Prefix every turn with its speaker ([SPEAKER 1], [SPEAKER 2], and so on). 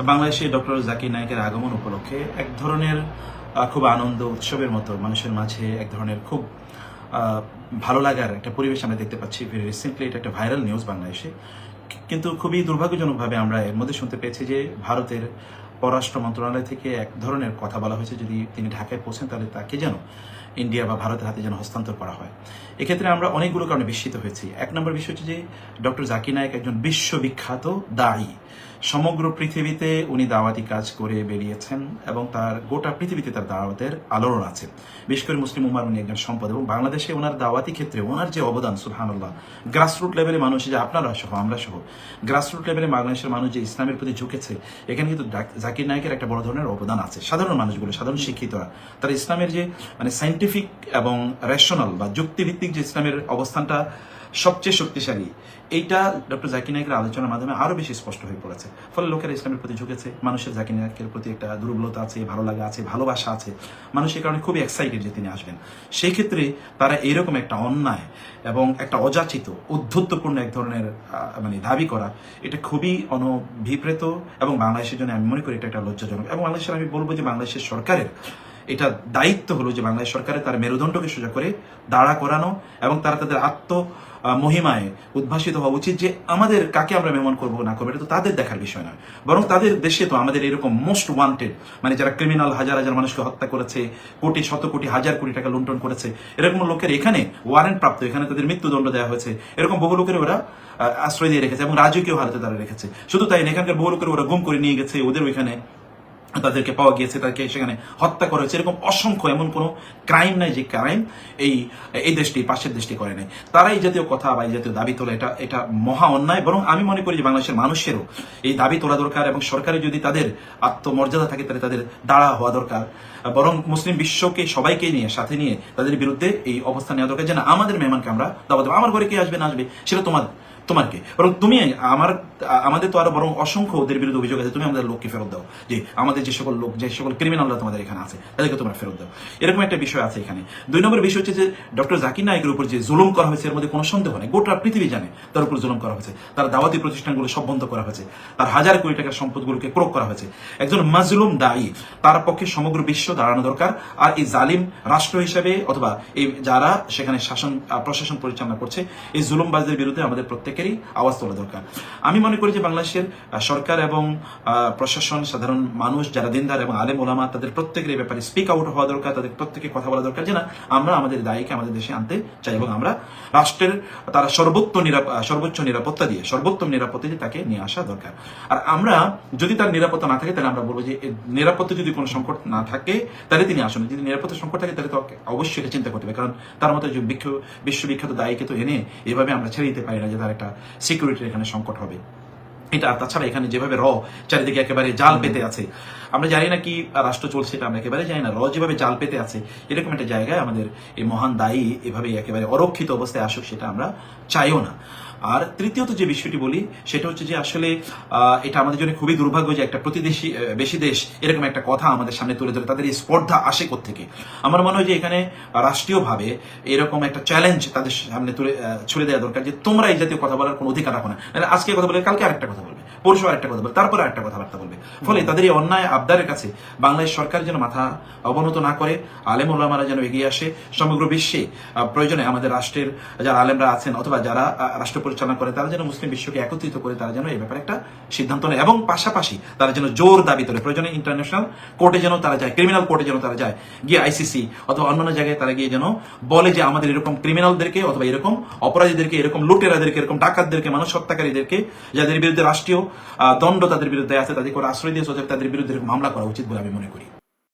[SPEAKER 1] বাংলাদেশে ডক্টর জাকির নায়কের আগমন উপলক্ষে এক ধরনের খুব আনন্দ উৎসবের মতো মানুষের মাঝে এক ধরনের খুব ভালো লাগার একটা পরিবেশ আমরা দেখতে পাচ্ছি। ভেরি রিসেন্টলি এটা একটা ভাইরাল নিউজ বাংলাদেশে। কিন্তু খুবই দুর্ভাগ্যজনকভাবে আমরা এর মধ্যে শুনতে পেয়েছি যে ভারতের পররাষ্ট্র মন্ত্রণালয় থেকে এক ধরনের কথা বলা হয়েছে, যদি তিনি ঢাকায় পৌঁছেন তাহলে তাকে যেন ইন্ডিয়া বা ভারতের হাতে যেন হস্তান্তর করা হয়। এক্ষেত্রে আমরা অনেকগুলো কারণে বিস্মিত হয়েছি। এক নম্বর বিষয় হচ্ছে যে ডক্টর জাকির নায়ক একজন বিশ্ববিখ্যাত দায়ী। সমগ্র পৃথিবীতে উনি দাওয়াতি কাজ করে বেরিয়েছেন এবং তার গোটা পৃথিবীতে তার দাওয়াতের আলোড়ন আছে। বিশেষ করে মুসলিম উমার উনি একজন সম্পদ এবং বাংলাদেশে ওনার দাওয়াতি ক্ষেত্রে ওনার যে অবদান সুলহানুল্লাহ গ্রাসরুট লেভেলে মানুষ যে আপনারা সহ, আমরা সহ গ্রাসরুট লেভেলে বাংলাদেশের মানুষ যে ইসলামের প্রতি ঝুঁকেছে, এখানে কিন্তু জাকির নায়কের একটা বড় ধরনের অবদান আছে। সাধারণ মানুষগুলো, সাধারণ শিক্ষিতরা, তারা ইসলামের যে মানে সাইন্টিফিক এবং রেশনাল বা যুক্তিভিত্তিক যে ইসলামের অবস্থানটা সবচেয়ে শক্তিশালী। এইটা ডক্টর জাকির নায়কের আলোচনার মাধ্যমে আরও বেশি স্পষ্ট হয়ে পড়েছে। ফলে লোকেরা ইসলামের প্রতি ঝুঁকেছে। মানুষের জাকির নায়কের প্রতি একটা দুর্বলতা আছে, ভালো লাগা আছে, ভালোবাসা আছে। মানুষ এই কারণে খুবই এক্সাইটেড যে তিনি আসবেন। সেই ক্ষেত্রে তারা এইরকম একটা অন্যায় এবং একটা অযাচিত, উদ্ধত্তপূর্ণ এক ধরনের মানে দাবি করা, এটা খুবই অনভিপ্রেত এবং বাংলাদেশের জন্য আমি মনে করি এটা একটা লজ্জাজনক। এবং বাংলাদেশের, আমি বলব যে বাংলাদেশের সরকারের এটা দায়িত্ব হলো যে বাংলাদেশ সরকারের তার মেরুদণ্ডকে সোজা করে দাঁড়া করানো এবং তারা তাদের আত্ম মহিমায় উদ্ভাসিত হওয়া উচিত যে আমাদের কাকে আমরা মেমন করব না করব, এটা তো তাদের দেখার বিষয় নয়। বরং তাদের দেশে তো আমাদের এরকম মোস্ট ওয়ান্টেড মানে যারা ক্রিমিনাল হাজার হাজার মানুষকে হত্যা করেছে, কোটি, শত কোটি, হাজার কোটি টাকা লুণ্ঠন করেছে, এরকম লোকের এখানে ওয়ারেন্ট প্রাপ্ত, এখানে তাদের মৃত্যুদণ্ড দেওয়া হয়েছে, এরকম বহু লোকের ওরা আশ্রয় দিয়ে রেখেছে এবং রাজকীয় হালতে তারা রেখেছে। শুধু তাই এখানকার বহু লোকের ওরা গুম করে নিয়ে গেছে ওদের ওইখানে তাদেরকে পাওয়া গিয়েছে, তাদেরকে সেখানে হত্যা করা হয়েছে। এরকম অসংখ্য, এমন কোনো ক্রাইম নাই যে ক্রাইম এই এই দেশটি, পাশের দেশটি করে নাই। তারা এই জাতীয় কথা বা এই জাতীয় দাবি তোলা, এটা এটা মহা অন্যায়। বরং আমি মনে করি যে বাংলাদেশের মানুষেরও এই দাবি তোলা দরকার এবং সরকারের যদি তাদের আত্মমর্যাদা থাকে, তাহলে তাদের দাঁড়া হওয়া দরকার। বরং মুসলিম বিশ্বকে, সবাইকে নিয়ে, সাথে নিয়ে তাদের বিরুদ্ধে এই অবস্থান নেওয়া দরকার যে না, আমাদের মেহমানকে আমরা দাওয়া দেবো। আমার ঘরে কে আসবে, না আসবে, সেটা তোমার তোমার কে বরং তুমি আমার, আমাদের তো আরও বরং অসংখ্য ওদের বিরুদ্ধে অভিযোগ আছে, তুমি আমাদের লোককে ফেরত দাও। যে আমাদের যে সকল লোক, যে সকল ক্রিমিনালরা তোমাদের এখানে আছে, তাদেরকে তোমরা ফেরত দাও। এরকম একটা বিষয় আছে এখানে। দুই নম্বর বিষয় হচ্ছে যে, ডক্টর জাকির নায়কের উপর যে জুলুম করা হয়েছে, এর মধ্যে কোনো সন্দেহ নেই। গোটা পৃথিবী জানে তার উপর জুলুম করা হয়েছে। তার দাওয়াতি প্রতিষ্ঠানগুলো সব বন্ধ করা হয়েছে। তার হাজার কোটি টাকার সম্পদগুলোকে ক্রোক করা হয়েছে। একজন মাজলুম দায়ী, তার পক্ষে সমগ্র বিশ্ব দাঁড়ানো দরকার। আর এই জালিম রাষ্ট্র হিসেবে, অথবা এই যারা সেখানে শাসন প্রশাসন পরিচালনা করছে, এই জুলুমবাজদের বিরুদ্ধে আমাদের প্রত্যেকেরই আওয়াজ তোলা দরকার। আমি মনে করি যে বাংলাদেশের সরকার এবং প্রশাসন, সাধারণ মানুষ যারা দিনদার এবং আলেম ওলামা, তাদের প্রত্যেকের ব্যাপারে স্পিক আউট হওয়া দরকার, তাদের প্রত্যেকে কথা বলা দরকার যে না, আমরা আমাদের দায়ীকে আমাদের দেশে আনতে চাই এবং আমরা রাষ্ট্রের, তারা সর্বোত্ত সর্বোচ্চ নিরাপত্তা দিয়ে, সর্বোত্তম নিরাপত্তা দিয়ে তাকে নিয়ে আসা দরকার। আর আমরা যদি তার নিরাপত্তা না থাকে, তাহলে আমরা বলব যে নিরাপত্তা যদি কোনো সংকট না থাকে, তাহলে তিনি আসুন। যদি নিরাপত্তা সংকট থাকে, তাহলে তো অবশ্যই এটা চিন্তা করতে হবে, কারণ তার মতো বিশ্ববিখ্যাত দায়ীকে তো এনে এভাবে আমরা ছেড়ে দিতে পারি না যে তার সিকিউরিটির এখানে সংকট হবে। এটা তাছাড়া এখানে যেভাবে র চারিদিকে একেবারে জাল পেতে আছে, আমরা জানি না কি রাষ্ট্র চলছে এটা আমরা একেবারে জানি না, র যেভাবে জাল পেতে আছে, এরকম একটা জায়গায় আমাদের এই মহান দায়ী এভাবে একেবারে অরক্ষিত অবস্থায় আসুক সেটা আমরা চাইও না। আর তৃতীয়ত যে বিষয়টি বলি, সেটা হচ্ছে যে আসলে এটা আমাদের জন্য খুবই দুর্ভাগ্য যে একটা প্রতিদেশী বেশি দেশ এরকম একটা কথা আমাদের সামনে তুলে ধরে, তাদের এই স্পর্ধা আসে থেকে আমার মনে হয় যে এখানে রাষ্ট্রীয়ভাবে এরকম একটা চ্যালেঞ্জ তাদের সামনে তুলে ছুড়ে দেওয়া দরকার যে তোমরা এই জাতীয় কথা বলার কোনো অধিকার রাখো না। আজকে কথা বলে কালকে আরেকটা কথা পরশু আরেকটা কথা বলবে, তারপরে আরেকটা কথাবার্তা বলবে। ফলে তাদের এই অন্যায় আবদারের কাছে বাংলাদেশ সরকার যেন মাথা অবনত না করে, আলেম ওলামারা যেন এগিয়ে আসে, সমগ্র বিশ্বে প্রয়োজনে আমাদের রাষ্ট্রের যারা আলেমরা আছেন অথবা যারা রাষ্ট্র পরিচালনা করে, তারা যেন মুসলিম বিশ্বকে একত্রিত করে, তারা যেন এই ব্যাপারে একটা সিদ্ধান্ত নেয় এবং পাশাপাশি তারা যেন জোর দাবি তোলে। প্রয়োজনে ইন্টারন্যাশনাল কোর্টে যেন তারা যায় ক্রিমিনাল কোর্টে যেন তারা যায়, গিয়ে আইসিসি অথবা অন্যান্য জায়গায় তারা গিয়ে যেন বলে যে আমাদের এরকম ক্রিমিনালদেরকে অথবা এরকম অপরাধীদেরকে, এরকম লুটেরাদেরকে, এরকম ডাকাতদেরকে, মানুষ হত্যাকারীদেরকে, যাদের বিরুদ্ধে রাষ্ট্রীয় দণ্ড তাদের বিরুদ্ধে আছে তাদেরকে ওরা আশ্রয় দিয়েছে তাদের বিরুদ্ধে মামলা করা উচিত বলে আমি মনে করি।